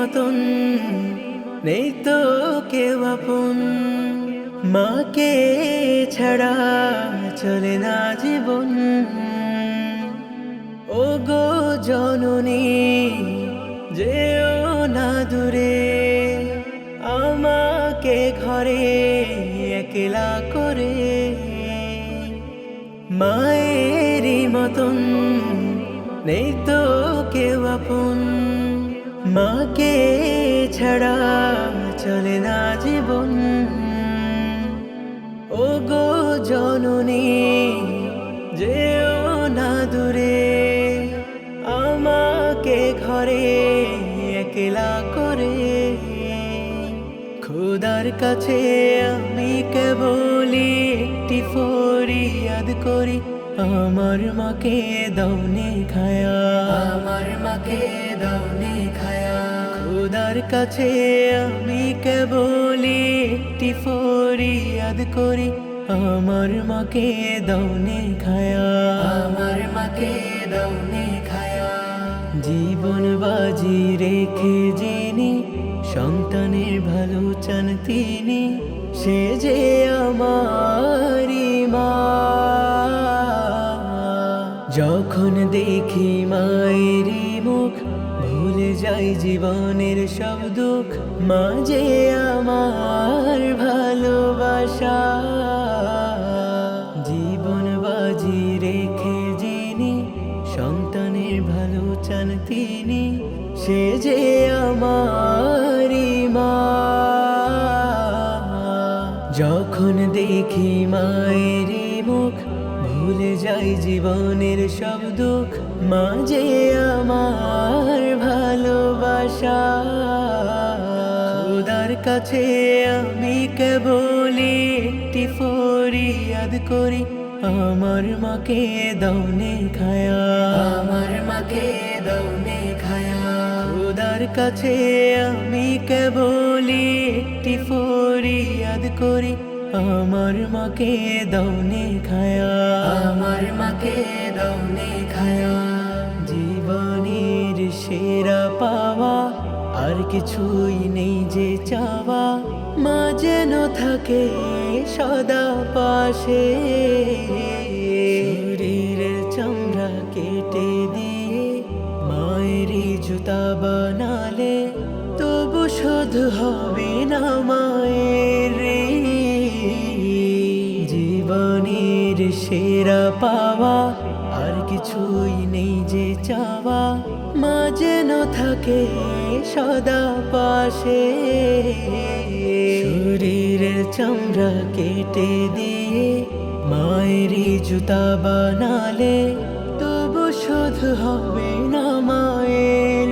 মতন। নেই তো কেউ আপন। মাকে ছাড়া চলে না জীবন। ও গো জননী, যেও না দূরে। আমাকে ঘরে একলা করে। মায়েরই মতন, নেই তো কেউ আপন। মাকে ছাড়া চলে না জীবন। ও গো জননী, যেও না দূরে, আমাকে ঘরে একলা করে। খোদার কাছে আমি কেবলি একটি ফরিয়াদ করি, আমার মাকে দৌনে খায়া। আমার মাকে দৌনে খোদার কাছে আমি কেবলি একটি ফরিয়াদ করি। আমার মাকে দৌনে খায়া। আমার মাকে দৌনে খায়া। জীবন বাজি রেখে যিনি সন্তানের ভালো চান তিনি সে যে আমারি মা। যখন দেখি ভুলে যাই জীবনের সব দুঃখ মা যে আমার ভালোবাসা। জীবন বাজি রেখে যিনি, সন্তানের ভালো চান তিনি, সে যে আমারি যখন দেখি মায়ের মুখ, ভুলে যাই জীবনের সব দুঃখ মা যে আমার কাছে আমি কেবলি একটি ফরিয়াদ করি আমার মাকে দৌনে খায়া। আমার মাকে দৌনে খায়া। খোদার কাছে আমি কেবলি একটি ফরিয়াদ করি আমার মাকে দৌনে খায়া। আমার মাকে দৌনে খায়া। জীবনের সেরা পাওয়া আর কিছুই নেই যে চাওয়া, মা যেন থাকে সদা পাশে। শরীরের চামড়া কেটে দিয়ে মায়েরই জুতা বানালে তবু শোধ হবে না মায়ের জীবনের সেরা পাওয়া কিছুই নেই যে চাওয়া। মা যেন থাকে সদা পাশে। শরীরের চামড়া কেটে দিয়ে মায়েরই জুতা বানালে তবু শোধ হবে না মায়ের।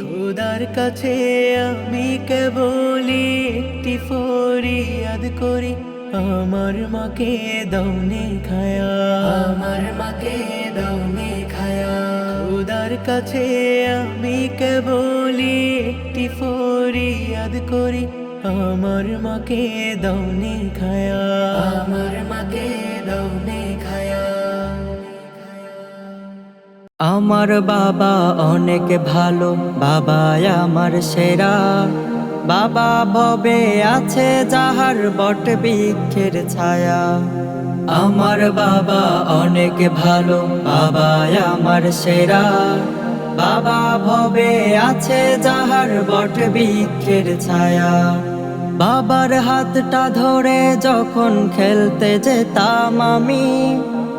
খোদার কাছে আমি কেবলি একটি ফরিয়াদ করি। আমার মাকে দৌনে খায়া। আমার মাকে দৌনে খায়া। খোদার কাছে আমি কেবলি একটি ফরিয়াদ করি। আমার মাকে দৌনে খায়া। আমার মাকে দৌনে খায়া। আমার বাবা অনেক ভালো বাবা আমার সেরা। বাবা ভবে আছে যাহার বট বৃক্ষের ছায়া। আমার বাবা অনেক ভালো বাবা আমার সেরা। বাবা ভবে আছে যাহার বট বৃক্ষের ছায়া। বাবার হাতটা ধরে যখন খেলতে যেতাম আমি,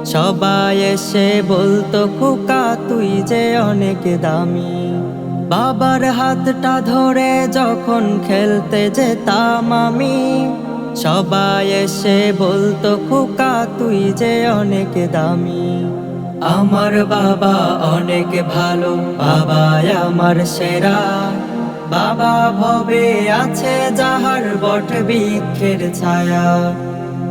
সবাই এসে বলতো, খোকা, তুই যে অনেক দামি। বাবার হাতটা ধরে যখন খেলতে যেতাম আমি, সবাই এসে বলতো, খোকা, তুই যে অনেক দামি। আমার বাবা অনেক ভালো বাবা আমার সেরা। বাবা ভবে আছে যাহার বট বৃক্ষের ছায়া।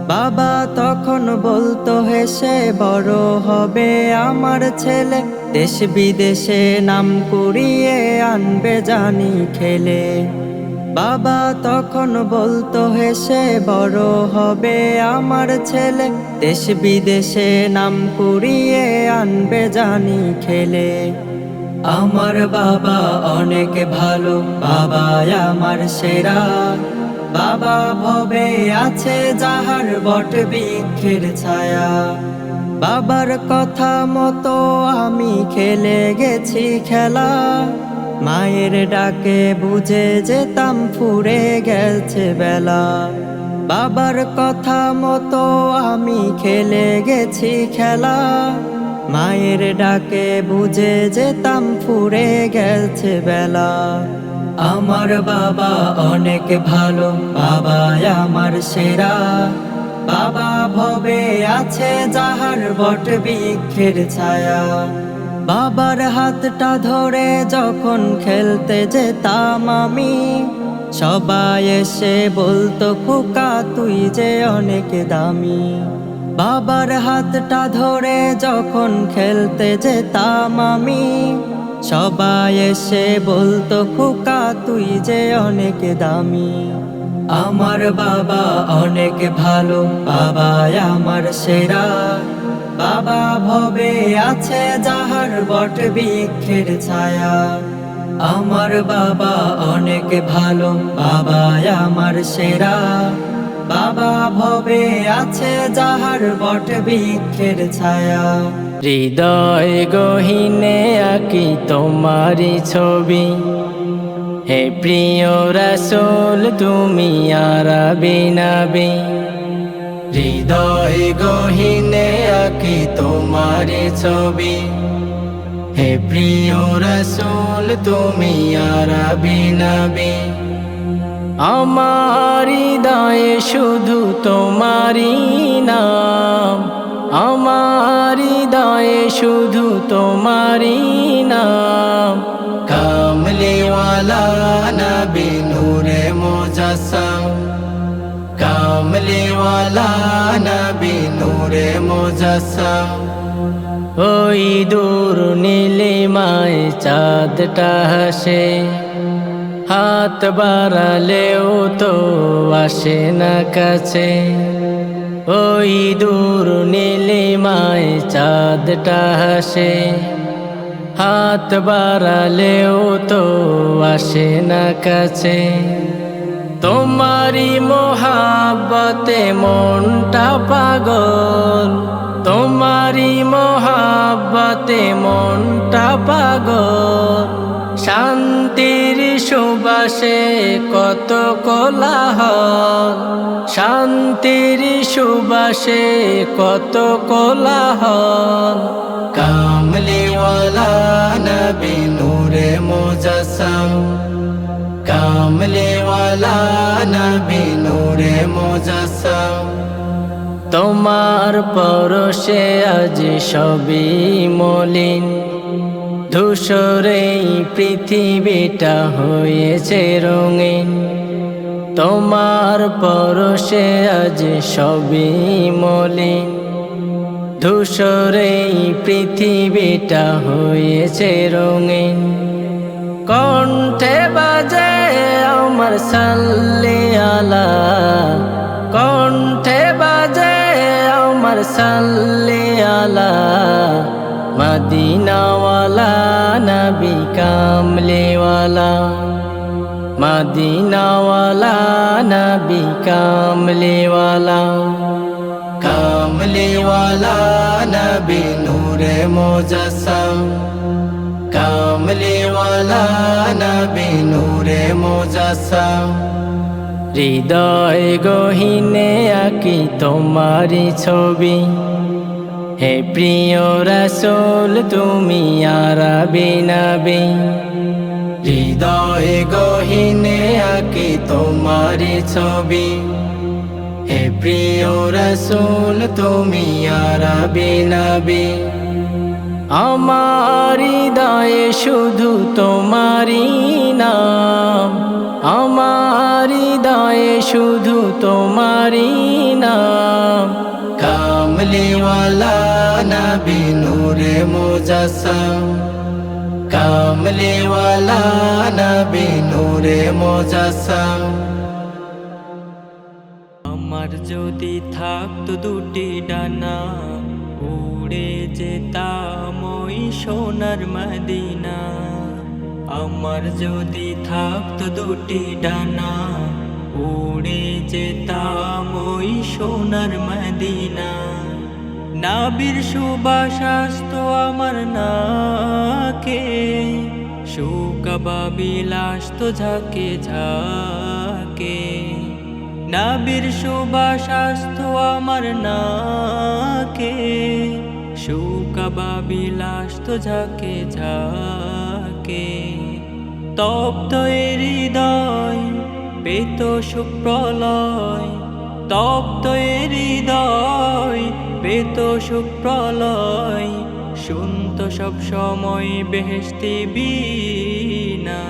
বাবা তখন বলতো হেসে বড় হবে আমার ছেলে। দেশ বিদেশে নাম কুড়িয়ে আনবে জানি খেলে। বাবা তখন বলতো হেসে বড় হবে আমার ছেলে। দেশ বিদেশে নাম কুড়িয়ে আনবে জানি খেলে। আমার বাবা অনেক ভালো বাবা আমার সেরা। বাবা ভবে আছে যাহার বট বৃক্ষের ছায়া। বাবার কথা মতো আমি খেলে গেছি খেলা। মায়ের ডাকে বুঝে যেতাম ফুরে গেছে বেলা। বাবার কথা মতো আমি খেলে গেছি খেলা। মায়ের ডাকে বুঝে যেতাম ফুরে গেছে বেলা। আমার বাবা অনেক ভালো, বাবা আমার সেরা। বাবা ভবে আছে যাহার বট বৃক্ষের ছায়া। বাবার হাতটা ধরে যখন খেলতে যেতাম আমি, সবাই এসে বলতো, খোকা, তুই যে অনেক দামি। বাবার হাতটা ধরে যখন খেলতে যেতাম আমি সবাই এসে বলতো, খোকা, তুই যে অনেক দামি। আমার বাবা অনেক ভালো, বাবা আমার সেরা। বাবা ভবে আছে যাহার বট বৃক্ষের ছায়া। আমার বাবা অনেক ভালো, বাবা আমার সেরা। বাবা ভবে আছে যাহার বট বৃক্ষের ছায়া। হৃদয় গহিনে আঁকি তোমারি ছবি। হে প্রিয় রসুল, তুমি আরবি নবী। হৃদয় গহিনে আঁকি তোমারি ছবি। হে প্রিয় রসুল, তুমি আরবি নবী। আমার দায়ে শুধু তোমারি নাম। আমার দায়ে শুধু তোমারি নাম। কামলিওয়ালা নবী নূরে মোজাসম। কামলিওয়ালা নবী নূরে মোজাসম। ওই দূর নীলিমায় চাঁদটা হাসে হাত বাড়ালেও তো আসে না কাছে। ওই দূর নীলিমায় চাঁদটা হাসে। হাত বাড়ালেও তো আসে না কাছে। তোমারি মোহাব্বতে মনটা পাগল। তোমারি মোহাব্বতে মনটা পাগল। সুবাসে কত কোলাহল। শান্তির সুবাসে কত কোলাহল। কামলিওয়ালা নবী নূরে মোজাসম। কামলিওয়ালা নবী নূরে মোজাসম। তোমার পরশে আজ সবই মলিন। ধূসরে পৃথিবীটা হয়েছে রঙিন। তোমার পরশে আজ সবই মলিন। ধূসরে পৃথিবীটা হয়েছে রঙিন। কণ্ঠে বাজে আমার সাল্লি আলা। কণ্ঠে বাজে আমার সাল্লি আলা। মদিনাওয়ালা নবী কামলেওয়ালা। মদিনাওয়ালা নবী কামলেওয়ালা। কামলেওয়ালা নবী নূরে মোজাসম। কামলেওয়ালা নবী নূরে মোজাসম। হৃদয় গহিনে আঁকি তোমারি ছবি। হে প্রিয় রসুল, তুমি আরবি নবী। হৃদয় গহিনে আঁকি তোমারি ছবি। হে প্রিয় রসুল, তুমি আরবি নবী। আমার হৃদয়ে শুধু তোমারি নাম। আমার হৃদয়ে শুধু তোমারি নাম। কামলিওয়ালা নবী নূরে মোজাসম। কামলিওয়ালা নবী নূরে মোজাসম। আমার যদি থাকতো দুটি ডানা, উড়ে যেতাম ওই সোনার মদিনা। আমার যদি থাকতো দুটি ডানা, উড়ে যেতাম ওই সোনার মদিনা। নাবির সুবাস আসতো আমার নাকে সুকাবাবিলাস তো ঝাঁকে ঝাঁকে। নাবির সুবাস আসতো আমার নাকে সুকাবাবিলাস তো ঝাঁকে ঝাঁকে। তপ্ত হৃদয় পেত সুপ্রলয়, তপ্ত হৃদয় পেত সুপ্রলয় শুনত সব সময় বেহেস্তি বিনা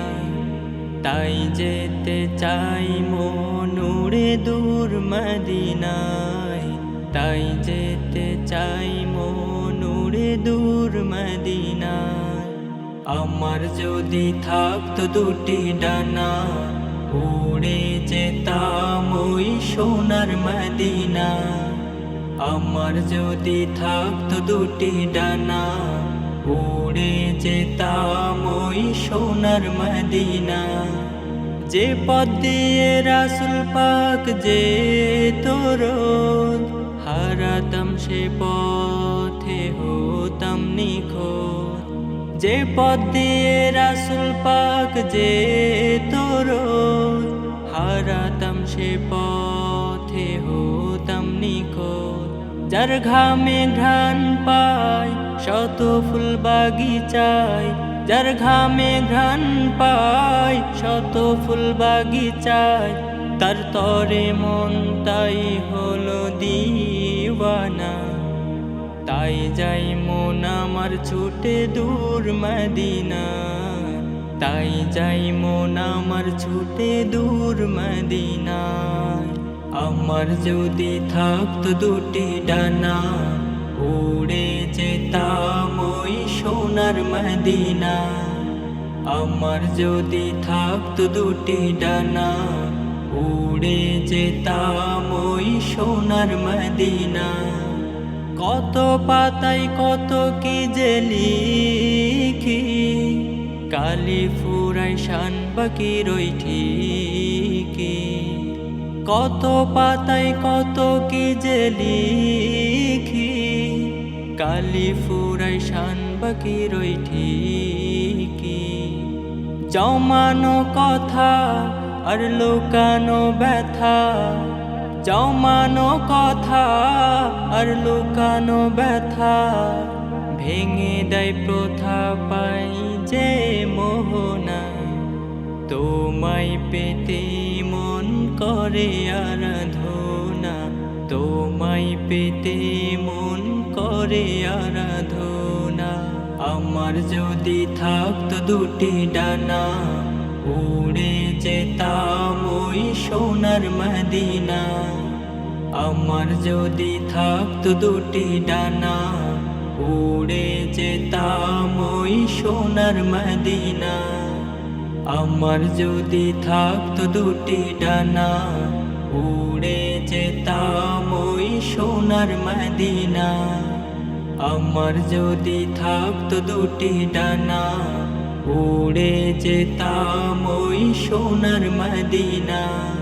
তাই যেতে চাই মনুরে দূর মদিনায়। তাই যেতে চাই মনুরে দূর মদিনায়। আমার যদি থাকতো দুটি ডানা, উড়ে যেতাম ওই সোনার মদিনা আমার যদি থাকতো দুটি ডানা, উড়ে যেতাম ওই সোনার মদিনা। যে পথ দিয়ে রাসুল পাক যে তোর হারাতাম সে পথে, হতাম নিখোঁজ। যে পথ দিয়ে রাসুল পাক যে তোর হারাতাম সে পথে, হতাম নিখোঁজ। যার ঘামে ঘ্রাণ পায়, শত ফুল বাগিচায়। যার ঘামে ঘ্রাণ পায়, শত ফুল বাগিচায়। তার তরে মন তাই হলো দিওয়ানা। তাই যাই মন আমার ছুটে দূর মদিনা। তাই যাই মন আমার ছুটে দূর মদিনা। আমার যদি থাকতো দুটি ডানা, উড়ে যেতাম ওই সোনার মদিনা। আমার যদি থাকতো দুটি ডানা, উড়ে যেতাম ওই সোনার মদিনা। কত পাতায় কত কি যে লিখি, কালি ফুরাই শান বাকি রই ঠিকই কত পাতায় কত কি যে লিখি। কালি ফুরাই শান বাকি রই ঠিকই। জমানো কথা আর লুকানো ব্যথা। জমানো কথা আর লুকানো ব্যথা। ভেঙে দেয় প্রথা পাই যে মোহনা। তোমায় পেতে করে আরাধনা। তোমায় পেতে মন করে আরাধনা। আমার যদি থাকতো দুটি ডানা, উড়ে যেতাম ওই সোনার মদিনা। আমার যদি থাকতো দুটি ডানা, উড়ে যেতাম ওই সোনার মদিনা। আমার যদি থাকতো দুটি ডানা, উড়ে যেতাম ওই সোনার মদিনা। আমার যদি থাকতো দুটি ডানা, উড়ে যেতাম ওই সোনার মদিনা।